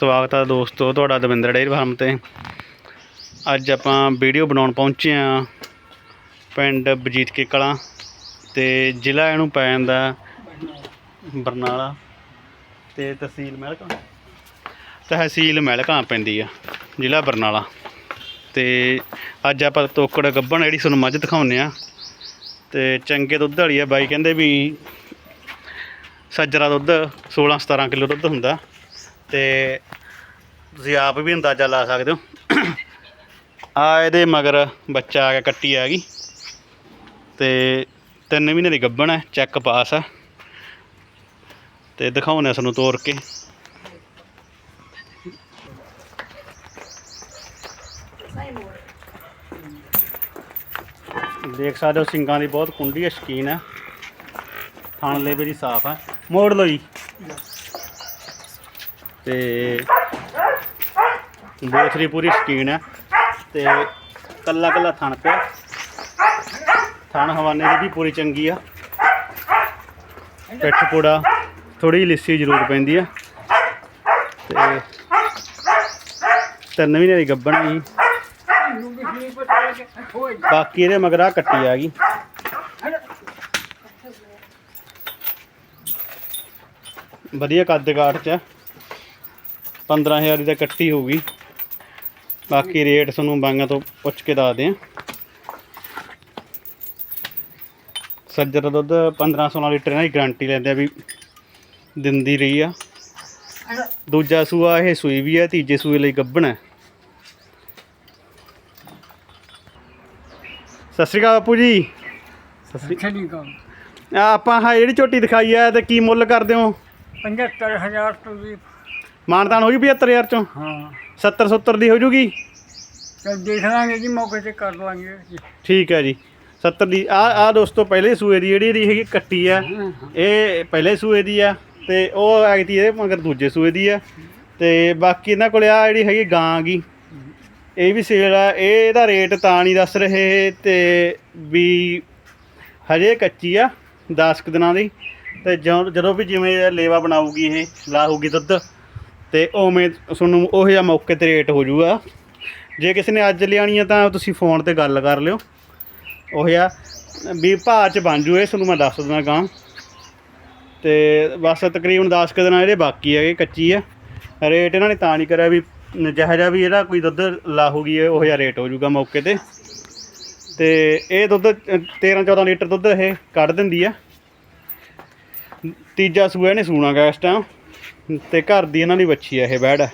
ਸਵਾਗਤ ਹੈ ਦੋਸਤੋ ਤੁਹਾਡਾ ਦਵਿੰਦਰ ਡੇਅਰੀ ਫਾਰਮ ਤੇ। ਅੱਜ ਆਪਾਂ ਵੀਡੀਓ ਬਣਾਉਣ ਪਹੁੰਚੇ ਆ ਪਿੰਡ ਬਜੀਤ ਕੇ ਕਲਾਂ ਤੇ ਜ਼ਿਲ੍ਹਾ ਇਹਨੂੰ ਪੈ ਜਾਂਦਾ ਬਰਨਾਲਾ ਤੇ ਤਹਿਸੀਲ ਮਹਿਲਕਾਂ। ਤਹਿਸੀਲ ਮਹਿਲਕਾਂ ਪੈਂਦੀ ਆ, ਜ਼ਿਲ੍ਹਾ ਬਰਨਾਲਾ। ਤੇ ਅੱਜ ਆਪਾਂ ਤੋਕੜ ਗੱਬਣ ਜਿਹੜੀ ਤੁਹਾਨੂੰ ਮੱਝ ਦਿਖਾਉਂਦੇ ਆ। ਤੇ ਚੰਗੇ ਦੁੱਧ ਵਾਲੀ ਆ, ਬਾਈ ਕਹਿੰਦੇ ਵੀ ਸੱਜਰਾ ਦੁੱਧ 16 17 ਕਿਲੋ ਦੁੱਧ ਹੁੰਦਾ। ਤੇ ਤੁਸੀਂ ਆਪ ਵੀ ਅੰਦਾਜ਼ਾ ਲਾ ਸਕਦੇ ਹੋ। ਆ ਇਹਦੇ ਮਗਰ ਬੱਚਾ ਆ ਗਿਆ ਕੱਟੀ ਆ ਗਈ। ਤੇ ਤਿੰਨ ਮਹੀਨੇ ਦੀ ਗੱਭਣ ਹੈ ਚੈੱਕ ਪਾਸ ਹੈ ਤੇ ਦਿਖਾਉਣੇ ਸਾਨੂੰ ਤੋੜ ਕੇ। ਦੇਖ ਸਕਦੇ ਹੋ ਸਿੰਗਾਂ ਦੀ ਬਹੁਤ ਕੁੰਡੀ ਹੈ, ਸ਼ਕੀਨ ਹੈ। ਥਣ ਲੇਵੇ ਦੀ ਸਾਫ਼ ਹੈ। ਮੋੜ ਲਓ ਜੀ। ਤੇ ਬੋਥਰੀ ਪੂਰੀ ਸ਼ਕੀਨ ਹੈ ਤੇ ਕੱਲਾ ਕੱਲਾ ਥਣ ਪਿਆ। ਥਣ ਹਵਾਨੇ ਦੀ ਵੀ ਪੂਰੀ ਚੰਗੀ ਆ। ਪਿੱਠ ਪੂੜਾ ਥੋੜੀ ਲਿੱਸੀ ਜ਼ਰੂਰ ਪੈਂਦੀ ਆ। ਤੇ ਤਿੰਨ ਮਹੀਨੇ ਦੀ ਗੱਬਣ ਜੀ। ਬਾਕੀ ਇਹਦੇ ਮਗਰ ਆ ਕੱਟੀ ਆ ਗਈ। ਵਧੀਆ ਕੱਦ ਕਾਠ ਚ 15000 ਦੀ ਤਾਂ ਕੱਟੀ ਹੋਊਗੀ। ਬਾਕੀ ਰੇਟ ਤੁਹਾਨੂੰ ਬਾਂਗਾ ਤੋਂ ਪੁੱਛ ਕੇ ਦੱਸਦੇ ਆ ਸੱਜਰ ਦਾ ਦੁੱਧ 15 16 ਲੀਟਰ ਇਹਨਾਂ ਦੀ ਗਾਰੰਟੀ ਲੈਂਦੇ ਆ ਵੀ ਦਿੰਦੀ ਰਹੀ ਆ। ਦੂਜਾ ਸੂਆ ਇਹ ਸੂਈ ਵੀ ਆ ਤੀਜੇ ਸੂਏ ਲਈ ਗੱਭਣ ਹੈ ਸਤਿ ਸ਼੍ਰੀ ਅਕਾਲ ਬਾਪੂ ਜੀ। ਸਤਿ ਸ਼੍ਰੀ ਆਪਾਂ ਹਾਂ ਜਿਹੜੀ ਝੋਟੀ ਦਿਖਾਈ ਆ ਤੇ ਕੀ ਮੁੱਲ ਕਰਦੇ ਹੋ? 75000 ਤੋਂ ਵੀ ਮਾਨਤਾਨ ਹੋ ਗਈ 75000 ਚੋਂ? ਹਾਂ। 70 70 ਦੀ ਹੋ ਜੂਗੀ? ਚਲ ਦੇਖ ਲਾਂਗੇ ਜੀ ਮੌਕੇ ਤੇ ਕਰ ਲਾਂਗੇ। ਠੀਕ ਹੈ ਜੀ। 70 ਦੀ ਆ ਆ ਦੋਸਤੋ ਪਹਿਲੇ ਸੂਏ ਦੀ ਜਿਹੜੀ ਇਹਦੀ ਹੈਗੀ ਕੱਟੀ ਆ ਇਹ ਪਹਿਲੇ ਸੂਏ ਦੀ ਆ ਤੇ ਉਹ ਐਗਤੀ ਇਹਦੇ ਮਗਰ ਦੂਜੇ ਸੂਏ ਦੀ ਆ। ਤੇ ਬਾਕੀ ਇਹਨਾਂ ਕੋਲ ਆ ਜਿਹੜੀ ਹੈਗੀ ਗਾਂ ਗੀ ਇਹ ਵੀ ਸੇਲ ਆ। ਇਹ ਇਹਦਾ ਰੇਟ ਤਾਂ ਨਹੀਂ ਦੱਸ ਰਹੇ ਤੇ ਵੀ ਹਜੇ ਕੱਚੀ ਆ 10 ਕੁ ਦਿਨਾਂ ਦੀ। ਤੇ ਜਦੋਂ ਵੀ ਜਿਵੇਂ ਇਹ ਲੇਵਾ ਬਣਾਊਗੀ ਇਹ ਲਾਹੂਗੀ ਦੁੱਧ ਤੇ ਉਵੇਂ ਤੁਹਾਨੂੰ ਉਹ ਜਿਹਾ ਮੌਕੇ ਤੇ ਰੇਟ ਹੋ ਜਾਊਗਾ। ਜੇ ਕਿਸੇ ਨੇ ਅੱਜ ਲਿਆਣੀ ਆ ਤਾਂ ਤੁਸੀਂ ਫੋਨ ਤੇ ਗੱਲ ਕਰ ਲਿਓ। ਉਹ ਜਿਹਾ ਵੀ ਭਾਅ ਚ ਬਣ ਜੂ ਇਹ, ਤੁਹਾਨੂੰ ਮੈਂ ਦੱਸ ਦਿੰਦਾ ਗਾਂ ਤੇ ਬਸ ਤਕਰੀਬਨ 10 ਕੁ ਦਿਨਾਂ ਇਹਦੇ ਬਾਕੀ ਹੈਗੇ, ਕੱਚੀ ਆ। ਰੇਟ ਇਹਨਾਂ ਨੇ ਤਾਂ ਨਹੀਂ ਕਰਿਆ ਵੀ ਜਿਹੋ ਜਿਹਾ ਵੀ ਇਹਦਾ ਕੋਈ ਦੁੱਧ ਲਾਹੂਗੀ, ਉਹ ਜਿਹਾ ਰੇਟ ਹੋ ਜਾਊਗਾ ਮੌਕੇ ਤੇ। ਤੇ ਇਹ ਦੁੱਧ 13 14 ਲੀਟਰ ਦੁੱਧ ਇਹ ਕੱਢ ਦਿੰਦੀ ਆ। ਤੀਜਾ ਸੂਆ ਇਹਨੇ ਸੂਣਾ ਗਾ ਇਸ ਟਾਈਮ ਤੇ ਘਰ ਦੀ ਇਹਨਾਂ ਦੀ ਵੱਛੀ ਆ ਇਹ ਬੈੜ।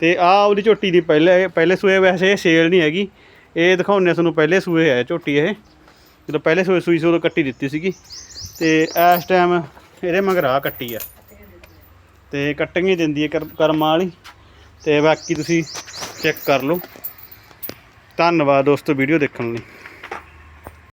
ਤੇ ਆ ਉਹਦੀ ਝੋਟੀ ਦੀ ਪਹਿਲੇ ਪਹਿਲੇ ਸੂਏ ਵੈਸੇ ਇਹ ਸੇਲ ਨਹੀਂ ਹੈਗੀ। ਇਹ ਦਿਖਾਉਂਦੇ ਤੁਹਾਨੂੰ ਪਹਿਲੇ ਸੂਏ ਹੈ ਝੋਟੀ ਇਹ। ਜਦੋਂ ਪਹਿਲੇ ਸੂਏ ਸੂਈ ਸੀ ਉਦੋਂ ਕੱਟੀ ਦਿੱਤੀ ਸੀਗੀ। ਤੇ ਇਸ ਟਾਈਮ ਇਹਦੇ ਮਗਰ ਆ ਕੱਟੀ ਆ। ਤੇ ਕੱਟੀਆਂ ਹੀ ਦਿੰਦੀ ਹੈ ਕਰ- ਕਰਮਾਂ ਵਾਲੀ। ਤੇ ਬਾਕੀ ਤੁਸੀਂ ਚੈੱਕ ਕਰ ਲਓ। ਧੰਨਵਾਦ ਦੋਸਤੋ ਵੀਡੀਓ ਦੇਖਣ ਲਈ।